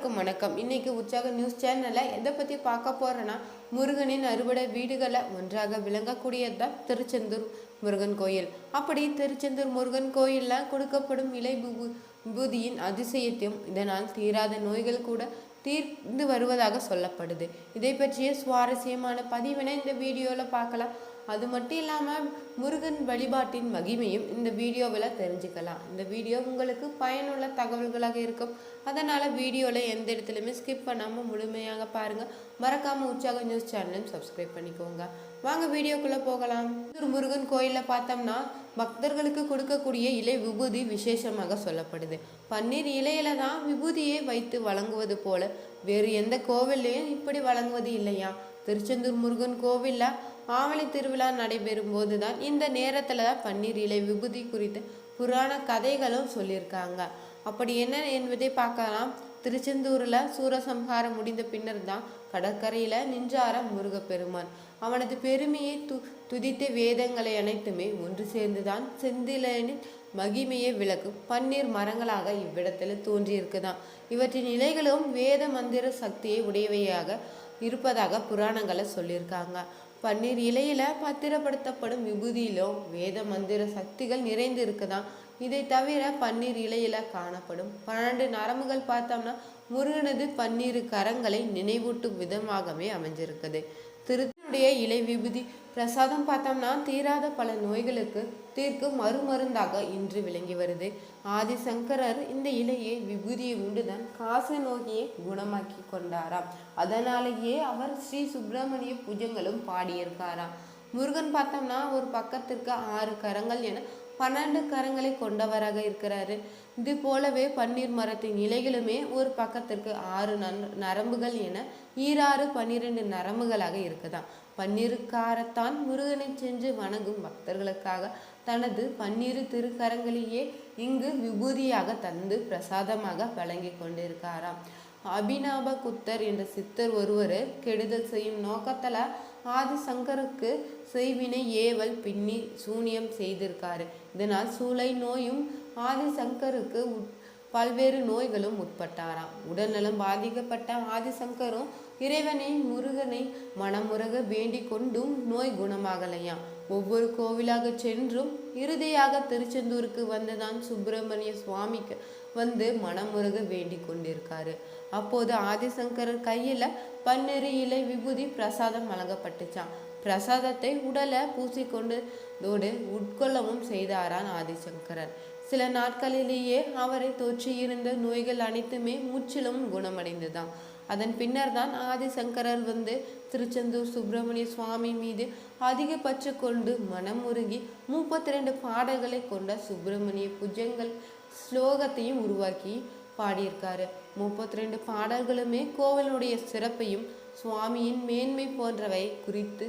அனைவருக்கும் வணக்கம். இன்னைக்கு உற்சாக நியூஸ் சேனலில் எதை பற்றி பார்க்க போகிறேன்னா முருகனின் அறுவடை வீடுகளை ஒன்றாக விளங்கக்கூடியது தான் திருச்செந்தூர் முருகன் கோயில். அப்படி திருச்செந்தூர் முருகன் கோயிலில் கொடுக்கப்படும் இலை பூதியின் விபூதியின் அதிசயத்தையும் இதனால் தீராத நோய்கள் கூட தீர்ந்து வருவதாக சொல்லப்படுது. இதை பற்றிய சுவாரஸ்யமான பதிவினை இந்த வீடியோவில் பார்க்கலாம். அது மட்டும் இல்லாமல் முருகன் வழிபாட்டின் மகிமையும் இந்த வீடியோவில் தெரிஞ்சுக்கலாம். இந்த வீடியோ உங்களுக்கு பயனுள்ள தகவல்களாக இருக்கும். அதனால் வீடியோவில் எந்த இடத்துலையுமே ஸ்கிப் பண்ணாமல் முழுமையாக பாருங்கள் மறக்காமல் உற்சாக நியூஸ் சேனலையும் சப்ஸ்கிரைப் பண்ணிக்கோங்க. வாங்க வீடியோக்குள்ளே போகலாம். ஒரு முருகன் கோயிலில் பார்த்தோம்னா பக்தர்களுக்கு கொடுக்கக்கூடிய இலை விபூதி விசேஷமாக சொல்லப்படுது. பன்னீர் இலையில தான் விபூதியை வைத்து வழங்குவது போல வேறு எந்த கோவில்லையும் இப்படி வழங்குவது இல்லையா? திருச்செந்தூர் முருகன் கோவில்ல ஆவணி திருவிழா நடைபெறும் போது தான் இந்த நேரத்தில் தான் பன்னீர் இலை விபூதி குறித்து புராண கதைகளும் சொல்லியிருக்காங்க. அப்படி என்ன என்பதை பார்க்கலாம். திருச்செந்தூரில் சூரசம்ஹாரம் முடிந்த பின்னர் தான் கடற்கரையில் நின்றார முருகப்பெருமான். அவனது பெருமையை து துதித்த வேதங்களை அனைத்துமே ஒன்று சேர்ந்துதான் செந்திலனின் மகிமையை விளக்கும் பன்னீர் மரங்களாக இவ்விடத்தில் தோன்றியிருக்குதான். இவற்றின் இலைகளும் வேத மந்திர சக்தியை உடையவையாக இருப்பதாக புராணங்களை சொல்லியிருக்காங்க. பன்னீர் இலையில பத்திரப்படுத்தப்படும் விபூதியிலும் வேத மந்திர சக்திகள் நிறைந்து இருக்குதாம் இதை தவிர பன்னீர் இலையில காணப்படும். பன்னெண்டு நரம்புகள் பார்த்தோம்னா முருகனது பன்னீர் கரங்களை நினைவூட்டும் விதமாகவே அமைஞ்சிருக்குது. திருத்தனுடைய இலை விபூதி பிரசாதம் பார்த்தோம்னா தீராத பல நோய்களுக்கு தீர்க்கும் மறுமருந்தாக இன்று விளங்கி வருது. ஆதிசங்கரர் இந்த இலையை விபூதியை உண்டுதான் காச நோயை குணமாக்கி கொண்டாராம். அதனாலேயே அவர் ஸ்ரீ சுப்பிரமணிய பூஜங்களும் பாடியிருக்காராம். முருகன் பார்த்தோம்னா ஒரு பக்கத்திற்கு ஆறு கரங்கள் என பன்னெண்டு கரங்களை கொண்டவராக இருக்கிறாரு. இது போலவே பன்னீர் மரத்தின் இலைகளுமே ஒரு பக்கத்திற்கு ஆறு நன் நரம்புகள் என ஈராறு பன்னிரெண்டு நரம்புகளாக இருக்குதாம். பன்னீருக்காரத்தான் முருகனை சென்று வணங்கும் பக்தர்களுக்காக தனது பன்னீரு திருக்கரங்களையே இங்கு விபூதியாக தந்து பிரசாதமாக வழங்கி கொண்டிருக்காராம். அபிநாப குத்தர் என்ற சித்தர் ஒருவர் கெடுதல் செய்யும் நோக்கத்துல ஆதிசங்கருக்கு செய்வினை ஏவல் பின்னி சூனியம் செய்திருக்காரு. இதனால் சூளை நோயும் ஆதிசங்கருக்கு உட்- பல்வேறு நோய்களும் உட்பட்டாராம். உடல்நலம் பாதிக்கப்பட்ட ஆதிசங்கரும் இறைவனை முருகனை மனமுருக வேண்டிக் கொண்டும் நோய் குணமாகலையாம். ஒவ்வொரு கோவிலாக சென்றும் இறுதியாக திருச்செந்தூருக்கு வந்துதான் சுப்பிரமணிய சுவாமிக்கு வந்து மனமுருக வேண்டி கொண்டிருக்காரு. அப்போது ஆதிசங்கரர் கையில பன்னிரு இலை விபூதி பிரசாதம் வழங்கப்பட்டுச்சான் பிரசாதத்தை உடலை பூசிக்கொண்டதோடு உட்கொள்ளவும் செய்தாரான் ஆதிசங்கரர். சில நாட்களிலேயே அவரை தொற்றியிருந்த நோய்கள் அனைத்துமே முற்றிலும் குணமடைந்ததான் அதன் பின்னர் தான் ஆதிசங்கரர் வந்து திருச்செந்தூர் சுப்பிரமணிய சுவாமி மீது அதிகபட்ச கொண்டு மனமுருகி முப்பத்தி ரெண்டு பாடல்களை கொண்ட சுப்பிரமணிய புஜங்கள் ஸ்லோகத்தையும் உருவாக்கி பாடியிருக்காரு. முப்பத்தி ரெண்டு பாடல்களுமே கோவிலுடைய சிறப்பையும் சுவாமியின் மேன்மை போன்றவை குறித்து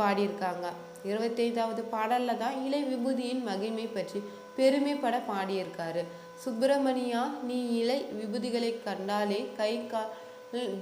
பாடியிருக்காங்க. இருபத்தைந்தாவது பாடலில் தான் இலை விபூதியின் மகிமை பற்றி பெருமைப்பட பாடியிருக்காரு. சுப்பிரமணியா நீ இலை விபூதிகளை கண்டாலே கை கால்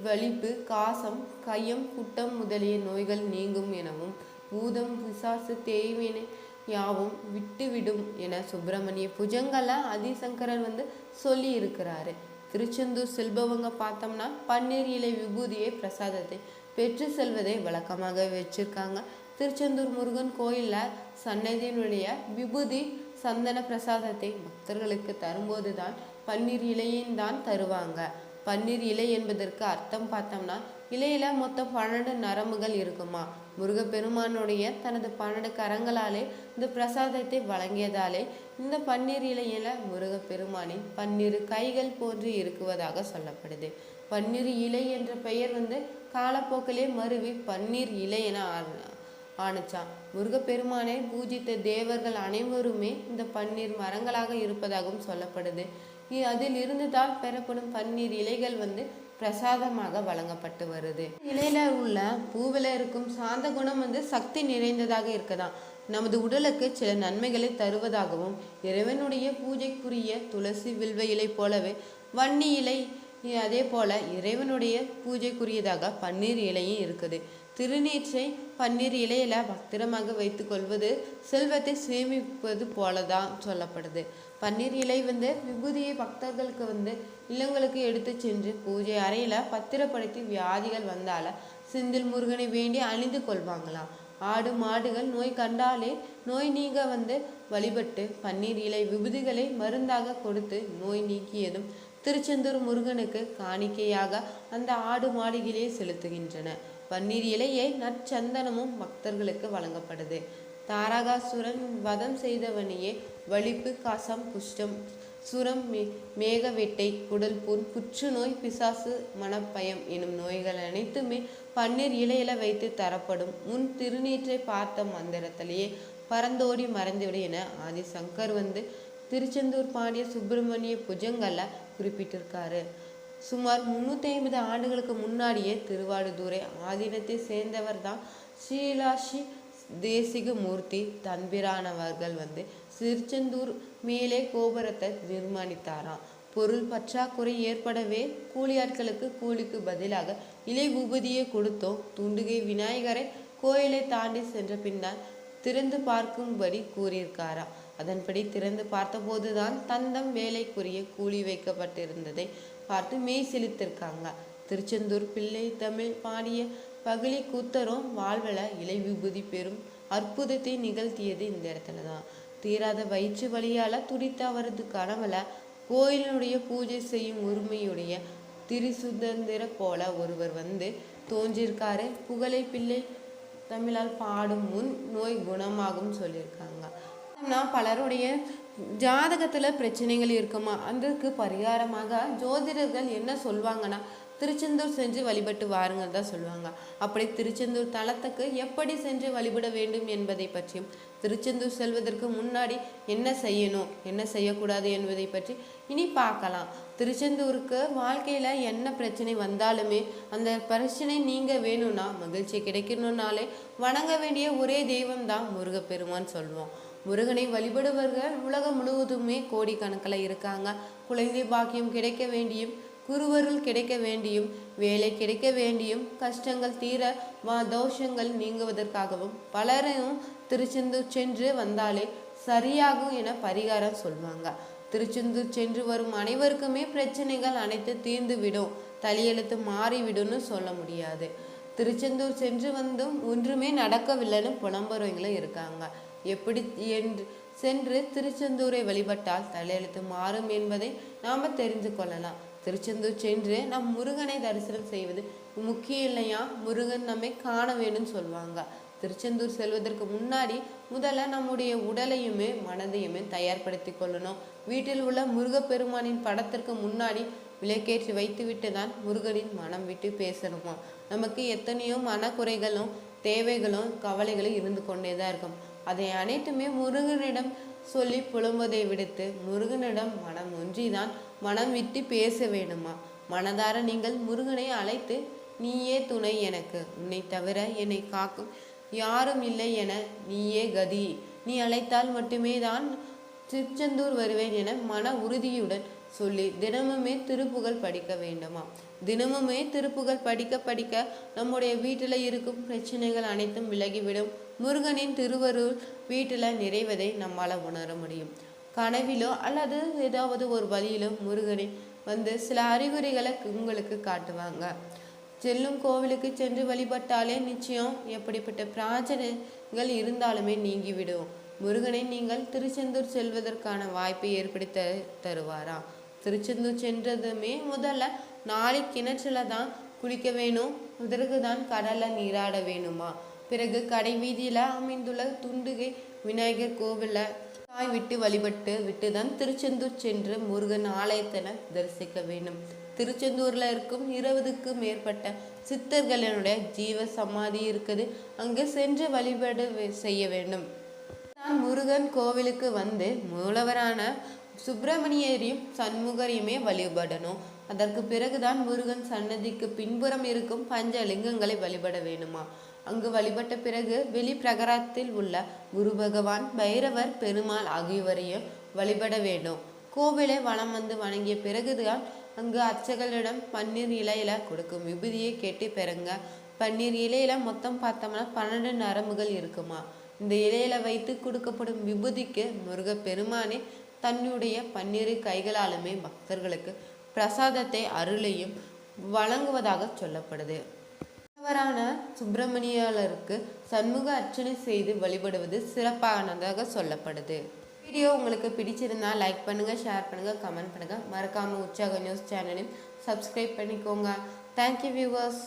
வலிப்பு காசம் கையம் குட்டம் முதலிய நோய்கள் நீங்கும் எனவும் பூதம் பிசாசு தேய்வினை யாவும் விட்டுவிடும் என சுப்பிரமணிய புஜங்களை ஆதிசங்கரர் வந்து சொல்லி இருக்கிறாரு திருச்செந்தூர் செல்பவங்க பார்த்தோம்னா பன்னீர் இலை விபூதியை பிரசாதத்தை பெற்று செல்வதை வழக்கமாக வச்சிருக்காங்க. திருச்செந்தூர் முருகன் கோயிலில் சன்னதியினுடைய விபூதி சந்தன பிரசாதத்தை பக்தர்களுக்கு தரும்போது தான் பன்னீர் இலையும் தான் தருவாங்க. பன்னீர் இலை என்பதற்கு அர்த்தம் பார்த்தோம்னா இலையில மொத்தம் பன்னெண்டு நரம்புகள் இருக்குமா? முருகப்பெருமானுடைய தனது பன்னெண்டு கரங்களாலே இந்த பிரசாதத்தை வழங்கியதாலே இந்த பன்னீர் இலையில முருகப்பெருமானின் பன்னிரு கைகள் போன்று இருக்குவதாக சொல்லப்படுது. பன்னீர் இலை என்ற பெயர் வந்து காலப்போக்கிலே மருவி பன்னீர் இலை என ஆணுச்சான் முருகப்பெருமானை பூஜித்த தேவர்கள் அனைவருமே இந்த பன்னீர் மரங்களாக இருப்பதாகவும் சொல்லப்படுது. இ- அதில் இருந்துதான் பெறப்படும் பன்னீர் இலைகள் வந்து பிரசாதமாக வழங்கப்பட்டு வருது. இலையில உள்ள பூவில் இருக்கும் சாந்த குணம் வந்து சக்தி நிறைந்ததாக இருக்கதாம் நமது உடலுக்கு சில நன்மைகளை தருவதாகவும் இறைவனுடைய பூஜைக்குரிய துளசி வில்வ இலை போலவே வன்னி இலை அதே போல இறைவனுடைய பூஜைக்குரியதாக பன்னீர் இலையும் இருக்குது. திருநீற்றை பன்னீர் இலையில பத்திரமாக வைத்துக்கொள்வது செல்வத்தை சேமிப்பது போலதான் சொல்லப்படுது. பன்னீர் இலை வந்து விபூதியை பக்தர்களுக்கு வந்து இல்லங்களுக்கு எடுத்து சென்று பூஜை அறையில் பத்திரப்படுத்தி வியாதிகள் வந்தால செந்தில் முருகனை வேண்டி அணிந்து கொள்வாங்களாம். ஆடு மாடுகள் நோய் கண்டாலே நோய் நீங்க வந்து வழிபட்டு பன்னீர் இலை விபூதிகளை மருந்தாக கொடுத்து நோய் நீக்கியதும் திருச்செந்தூர் முருகனுக்கு காணிக்கையாக அந்த ஆடு மாடுகளே செலுத்துகின்றன. பன்னீர் இலையை நற்சந்தனமும் பக்தர்களுக்கு வழங்கப்படுது. தாரகாசுரன் வதம் செய்தவனையே வலிப்பு காசம் குஷ்டம் சுரம் மே மேகவெட்டை குடல் புண் புற்றுநோய் பிசாசு மனப்பயம் எனும் நோய்கள் அனைத்துமே பன்னீர் இலையில வைத்து தரப்படும். முன் திருநீற்றை பார்த்த மந்திரத்திலேயே பறந்தோடி மறைந்துவிடு என ஆதிசங்கர் வந்து திருச்செந்தூர் பாண்டிய சுப்பிரமணிய புஜங்கல்ல குறிப்பிட்டிருக்காரு. சுமார் முன்னூத்தி ஐம்பது ஆண்டுகளுக்கு முன்னாடியே திருவாடுதுறை ஆதீனத்தை சேர்ந்தவர் தான் ஸ்ரீலாஷி தேசிக மூர்த்தி தம்பிரானவர்கள் வந்து திருச்செந்தூர் மேலே கோபுரத்தை நிர்மாணித்தாராம். பொருள் பற்றாக்குறை ஏற்படவே கூலியாட்களுக்கு கூலிக்கு பதிலாக இலை உபதியை கொடுத்தோம். துண்டுகை விநாயகரை கோயிலை தாண்டி சென்ற பின்னால் திறந்து பார்க்கும்படி கூறியிருக்காராம். அதன்படி திறந்து பார்த்தபோதுதான் தந்தம் வேலைக்குரிய கூலி வைக்கப்பட்டிருந்ததை பார்த்து மெய் செலுத்திருக்காங்க திருச்செந்தூர் பிள்ளை தமிழ் பாடிய பகலி கூத்தரும் வாழ்வில் இலை விபூதி பெறும் அற்புதத்தை நிகழ்த்தியது இந்த இடத்துல தான் தீராத வயிற்று வழியால் துடித்த அவரது கனவுல கோயிலினுடைய பூஜை செய்யும் உரிமையுடைய திரிசுதந்திர போல ஒருவர் வந்து தோன்றியிருக்காரு புகழை பிள்ளை தமிழால் பாடும் முன் நோய் குணமாகும் சொல்லியிருக்காங்க. நான் பலருடைய ஜாதகத்தில் பிரச்சனைகள் இருக்குமா? அதுக்கு பரிகாரமாக ஜோதிடர்கள் என்ன சொல்வாங்கன்னா திருச்செந்தூர் சென்று வழிபட்டு வாருங்கள் தான் சொல்லுவாங்க. அப்படி திருச்செந்தூர் தலத்துக்கு எப்படி சென்று வழிபட வேண்டும் என்பதை பற்றியும் திருச்செந்தூர் செல்வதற்கு முன்னாடி என்ன செய்யணும் என்ன செய்யக்கூடாது என்பதை பற்றி இனி பார்க்கலாம். திருச்செந்தூருக்கு வாழ்க்கையில் என்ன பிரச்சனை வந்தாலுமே அந்த பிரச்சனை நீங்கள் வேணும்னா மகிழ்ச்சி கிடைக்கணும்னாலே வணங்க வேண்டிய ஒரே தெய்வம் தான் முருகப்பெருமான் சொல்லுவோம் முருகனை வழிபடுவர்கள் உலகம் முழுவதுமே கோடிக்கணக்கில் இருக்காங்க. குழந்தை பாக்கியம் கிடைக்க வேண்டியும் குருவருள் கிடைக்க வேண்டியும் வேலை கிடைக்க வேண்டியும் கஷ்டங்கள் தீர வா தோஷங்கள் நீங்குவதற்காகவும் பலரும் திருச்செந்தூர் சென்று வந்தாலே சரியாகும் என பரிகாரம் சொல்வாங்க. திருச்செந்தூர் சென்று வரும் அனைவருக்குமே பிரச்சனைகள் அனைத்து தீர்ந்து விடும் தலையெழுத்து மாறிவிடும்னு சொல்ல முடியாது. திருச்செந்தூர் சென்று வந்தும் ஒன்றுமே நடக்கவில்லைன்னு புலம்புறவங்களும் இருக்காங்க. எப்படி என்று சென்று திருச்செந்தூரை வழிபட்டால் தலையெழுத்து மாறும் என்பதை நாம தெரிந்து கொள்ளலாம். திருச்செந்தூர் சென்று நம் முருகனை தரிசனம் செய்வது முக்கியம் இல்லையா? முருகன் நம்மை காண வேணும்னு சொல்லுவாங்க திருச்செந்தூர் செல்வதற்கு முன்னாடி முதல்ல நம்முடைய உடலையுமே மனதையுமே தயார்படுத்தி கொள்ளணும். வீட்டில் உள்ள முருகப்பெருமானின் படத்திற்கு முன்னாடி விளக்கேற்றி வைத்துவிட்டு தான் முருகனின் மனம் விட்டு பேசணுமா? நமக்கு எத்தனையோ மனக்குறைகளும் தேவைகளும் கவலைகளும் இருந்து கொண்டே தான் இருக்கும். அதை அனைத்துமே முருகனிடம் சொல்லி புலம்புவதை விடுத்து முருகனிடம் மனம் ஒன்றிதான் மனம் விட்டு பேச வேண்டுமா மனதார நீங்கள் முருகனை அழைத்து நீயே துணை எனக்கு. உன்னை தவிர என்னை காக்கும் யாரும் இல்லை என நீயே கதி. நீ அழைத்தால் மட்டுமே தான் திருச்செந்தூர் வருவேன் என மன உறுதியுடன் சொல்லி தினமுமே திருப்புகழ் படிக்க வேண்டுமா? தினமுமே திருப்புகழ் படிக்க படிக்க நம்முடைய வீட்டில் இருக்கும் பிரச்சனைகள் அனைத்தும் விலகிவிடும். முருகனின் திருவருள் வீட்டில் நிறைவதை நம்மால் உணர முடியும். கனவிலோ அல்லது ஏதாவது ஒரு வழியிலோ முருகனை வந்து சில அறிகுறிகளை உங்களுக்கு காட்டுவாங்க. செல்லும் கோவிலுக்கு சென்று வழிபட்டாலே நிச்சயம் எப்படிப்பட்ட பிரார்த்தனைகள் இருந்தாலுமே நீங்கிவிடும். முருகனை நீங்கள் திருச்செந்தூர் செல்வதற்கான வாய்ப்பை ஏற்படுத்த தருவாராம் திருச்செந்தூர் சென்றதுமே முதல்ல நாளை கிணற்றுல தான் குளிக்க வேணும். பிறகு தான் கடல்ல நீராட வேணுமா? பிறகு கடை வீதியில் அமைந்துள்ள துண்டுகை விநாயகர் கோவிலை தாய் விட்டு வழிபட்டு விட்டு தான் திருச்செந்தூர் சென்று முருகன் ஆலயத்தின தரிசிக்க வேண்டும். திருச்செந்தூர்ல இருக்கும் இருபதுக்கு மேற்பட்ட சித்தர்களினுடைய ஜீவ சமாதி இருக்குது. அங்கு சென்று வழிபாடு செய்ய வேண்டும். நான் முருகன் கோவிலுக்கு வந்து மூலவரான சுப்பிரமணியரையும் சண்முகரையுமே வழிபடணும். அதற்கு பிறகுதான் முருகன் சன்னதிக்கு பின்புறம் இருக்கும் பஞ்ச லிங்கங்களை வழிபட வேணுமா? அங்கு வழிபட்ட பிறகு வெளி பிரகாரத்தில் உள்ள குரு பகவான் பைரவர் பெருமாள் ஆகியோரையும் வழிபட வேண்டும். கோவிலை வலம் வந்து வணங்கிய பிறகுதான் அங்கு அர்ச்சகர்களிடம் பன்னீர் இலையில கொடுக்கும் விபூதியை கேட்டு பெறுங்க பன்னீர் இலையில மொத்தம் பார்த்தோம்னா பன்னெண்டு நரம்புகள் இருக்குமா? இந்த இலையில வைத்து கொடுக்கப்படும் விபூதிக்கு முருக பெருமானே தன்னுடைய பன்னிரு கைகளாலுமே பக்தர்களுக்கு பிரசாதத்தை அருளையும் வழங்குவதாக சொல்லப்படுது. வரான சுப்பிரமணியாளருக்கு சண்முக அர்ச்சனை செய்து வழிபடுவது சிறப்பானதாக சொல்லப்படுது. வீடியோ உங்களுக்கு பிடிச்சிருந்தா லைக் பண்ணுங்கள் ஷேர் பண்ணுங்கள் கமெண்ட் பண்ணுங்கள் மறக்காமல் உற்சாக நியூஸ் சேனலையும் சப்ஸ்கிரைப் பண்ணிக்கோங்க. Thank you viewers